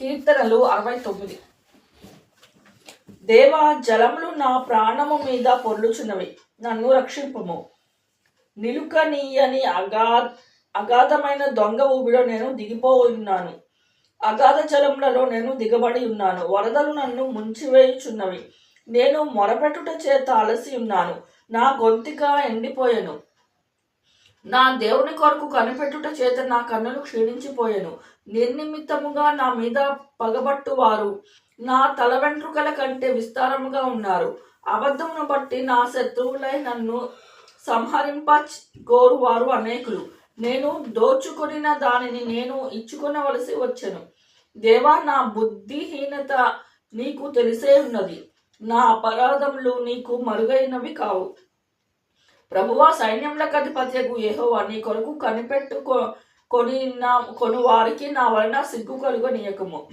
కీర్తనలు అరవై తొమ్మిది. దేవ జలములు నా ప్రాణము మీద పొర్లుచున్నవి నన్ను రక్షింపము. నిలుకనీయని అగా అగాధమైన దొంగ ఊబిలో నేను దిగిపోయున్నాను. అగాధ జలములలో నేను దిగబడి ఉన్నాను. వరదలు నన్ను ముంచివేయుచున్నవి. నేను మొరపెట్టుట చేత అలసి ఉన్నాను. నా గొంతిక ఎండిపోయెను. నా దేవుని కొరకు కనిపెట్టుట చేత నా కన్నులు క్షీణించిపోయాను. నిర్నిమిత్తముగా నా మీద పగబట్టు వారు నా తల వెంట్రుకల కంటే విస్తారముగా ఉన్నారు. అబద్ధమును బట్టి నా శత్రువులై నన్ను సంహరింప గోరు వారు అనేకులు. నేను దోచుకొనిన దానిని నేను ఇచ్చుకొనవలసి వచ్చాను. దేవా నా బుద్ధిహీనత నీకు తెలిసే ఉన్నది. నా అపరాధములు నీకు మరుగైనవి కావు. ప్రభువా సైన్యములకు అధిపత్యకు ఏహోవా నీ కొరకు కనిపెట్టుకో కొని నా కొను వారికి నా వలన సిగ్గు కలుగనీయకము.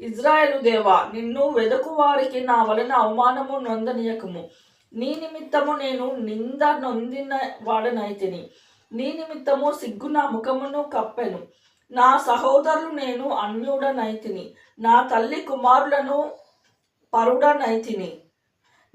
ఇజ్రాయేలు దేవా నిన్ను వెదకు వారికి నా వలన అవమానము నొందనీయకము. నీ నిమిత్తము నేను నింద నొందిన వాడనైతిని. నీ నిమిత్తము సిగ్గు నా ముఖమును కప్పెను. నా సహోదరులు నేను అన్యుడనైతిని. నా తల్లి కుమారులను పరుడనైతిని.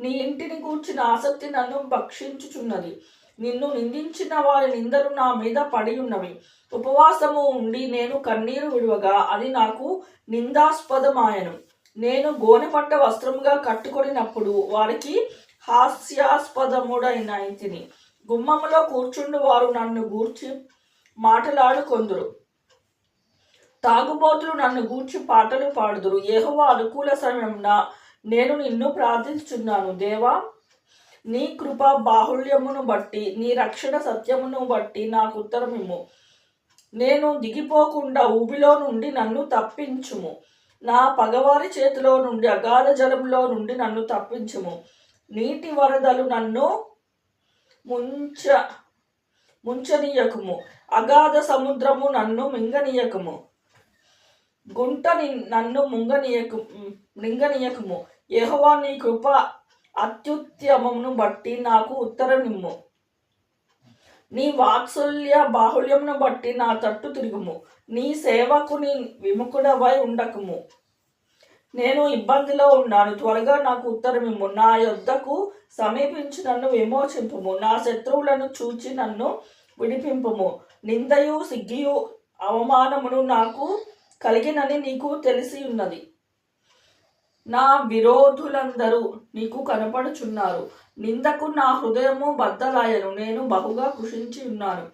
నీ ఇంటిని కూర్చిన ఆసక్తి నన్ను భక్షించుచున్నది. నిన్ను నిందించిన వారి నిందలు నా మీద పడి ఉన్నవి ఉపవాసము ఉండి నేను కన్నీరు విడువగా అది నాకు నిందాస్పదమాయను. నేను గోనె పట్ట వస్త్రముగా కట్టుకొనినప్పుడు వారికి హాస్యాస్పదముడైన తిని. గుమ్మములో కూర్చుండు వారు నన్ను గూర్చి మాటలాడుకొందురు. తాగుబోతులు నన్ను గూర్చి పాటలు పాడుదురు. ఏహోవా అనుకూల సమయంన నేను నిన్ను ప్రార్థించుచున్నాను. దేవా నీ కృప బాహుళ్యమును బట్టి నీ రక్షణ సత్యమును బట్టి నాకు ఉత్తరమిమ్ము. నేను దిగిపోకుండా ఊబిలో నుండి నన్ను తప్పించుము. నా పగవారి చేతిలో నుండి అగాధ జలంలో నుండి నన్ను తప్పించుము. నీటి వరదలు నన్ను ముంచ ముంచనీయకుము. అగాధ సముద్రము నన్ను మింగనీయకుము. గుంటని నన్ను ముంగనీయకు మృంగనీయకుము యెహోవా నీ కృప అత్యుత్తమమును బట్టి నాకు ఉత్తరనిమ్ము నీ వాత్సల్య బాహుళ్యమును బట్టి నా తట్టు తిరుగుము. నీ సేవకుని విముఖుడవై ఉండకుము. నేను ఇబ్బందిలో ఉన్నాను. త్వరగా నాకు ఉత్తరమిమ్ము. నా యొద్దకు సమీపించి నన్ను విమోచింపుము. నా శత్రువులను చూచి నన్ను విడిపింపుము. నిందయు సిగ్గియు అవమానమును నాకు కలిగినని నీకు తెలిసి ఉన్నది. నా విరోధులందరూ నీకు కనపడుచున్నారు. నిందకు నా హృదయము బద్దలాయను. నేను బహుగా కృషించి ఉన్నాను.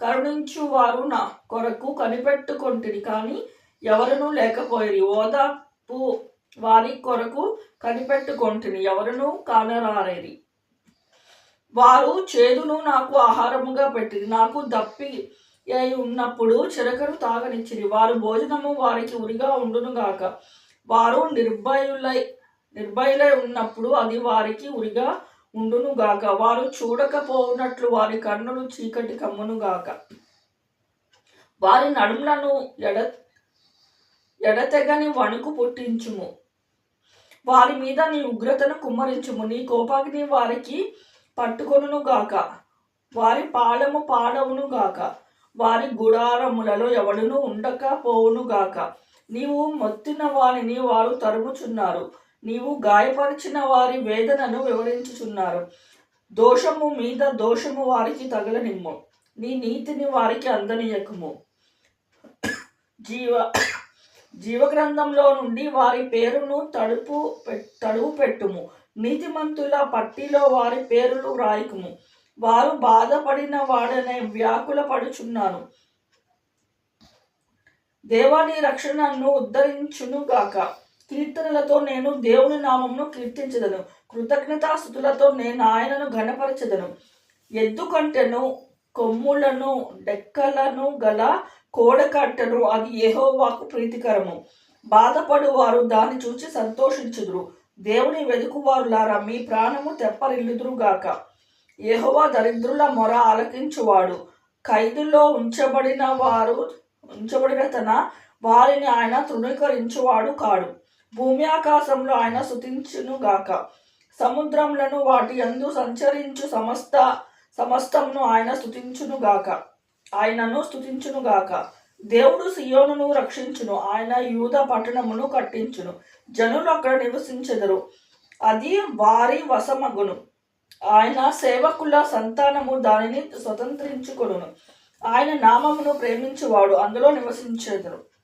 కరుణించు వారు నా కొరకు కనిపెట్టుకొంటిరి కానీ ఎవరునూ లేకపోయిరి. ఓదాపు వారి కొరకు కనిపెట్టుకొంటిని ఎవరునూ కానరారేరి. వారు చేదును నాకు ఆహారముగా పెట్టింది నాకు దప్పి అయి ఉన్నప్పుడు చిరకను తాగనిచ్చిరి. వారు భోజనము వారికి ఉరిగా ఉండునుగాక వారు నిర్భయులై నిర్భయులై ఉన్నప్పుడు అది వారికి ఉరిగా ఉండునుగాక వారు చూడకపోనట్లు వారి కన్నులు చీకటి కమ్మునుగాక వారి నడుములను ఎడ ఎడతెగని వణుకు పుట్టించుము. వారి మీద నీ ఉగ్రతను కుమ్మరించుము. నీ కోపాగ్ని వారికి పట్టుకొనుగాక వారి పాలము పాడవును గాక. వారి గుడారములలో ఎవడును ఉండకపోవును గాక. నీవు మొత్తిన వారిని వారు తరుముచున్నారు. నీవు గాయపరిచిన వారి వేదనను వివరించుచున్నారు. దోషము మీద దోషము వారికి తగలనిమ్ము. నీ నీతిని వారికి అందనీయకము. జీవ జీవగ్రంథంలో నుండి వారి పేరును తడుపు పె- తడువు పెట్టుము నీతిమంతుల పట్టిలో వారి పేరును రాయకుము వారు బాధపడిన వాడనే వ్యాకుల పడుచున్నాను. దేవాని రక్షణను ఉద్ధరించును గాక. కీర్తనలతో నేను దేవుని నామమును కీర్తించదను. కృతజ్ఞతాస్థుతులతో నేను ఆయనను ఘనపరచదను. ఎద్దు కంటెను కొమ్ములను డెక్కలను గల కోడకట్టను అది ఏహోవాకు ప్రీతికరము. బాధపడు వారు దాన్ని చూచి సంతోషించుదురు. దేవుని వెదుకువారులారా మీ ప్రాణము తెప్పరిల్లుదురు గాక. యెహోవా దరిద్రుల మొర ఆలకించువాడు. ఖైదులో ఉంచబడిన వారు ఉంచబడిన తన వారిని ఆయన తృణీకరించువాడు కాడు. భూమి ఆకాశంలో ఆయన శుతించునుగాక గాక. సముద్రములను వాటి యందు సంచరించు సమస్త సమస్తమును ఆయన స్థుతించునుగాక ఆయనను స్తుతించును గాక. దేవుడు సియోనును రక్షించును ఆయన యూద పట్టణమును కట్టించును. జనులు అక్కడ నివసించెదరు. అది వారి వశమగును. ఆయన సేవకుల సంతానము దానిని స్వతంత్రించుకొనును. ఆయన నామమును ప్రేమించువాడు అందులో నివసించేదరు.